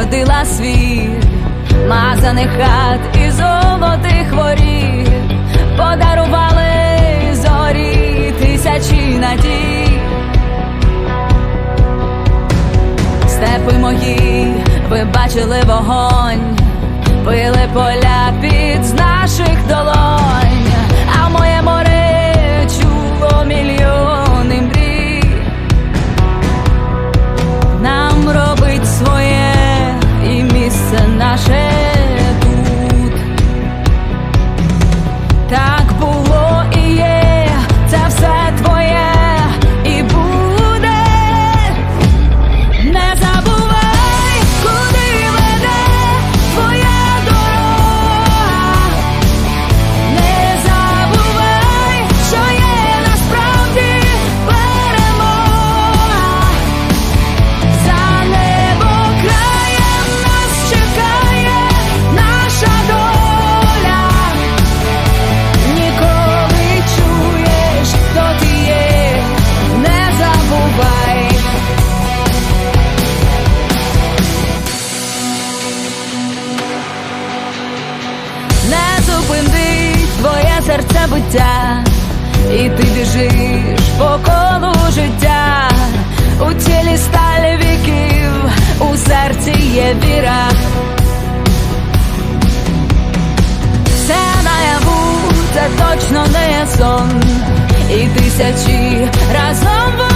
ти народила світ, мазаних хат і золотих воріт, подарували зорі тисячі надій. Степи мої, ви бачили вогонь, пили поля під з наших долонь, серце биття, і ти біжиш по колу життя, у тілі сталі віків, у серці є віра. Все наяву, це точно не сон, і тисячі разом.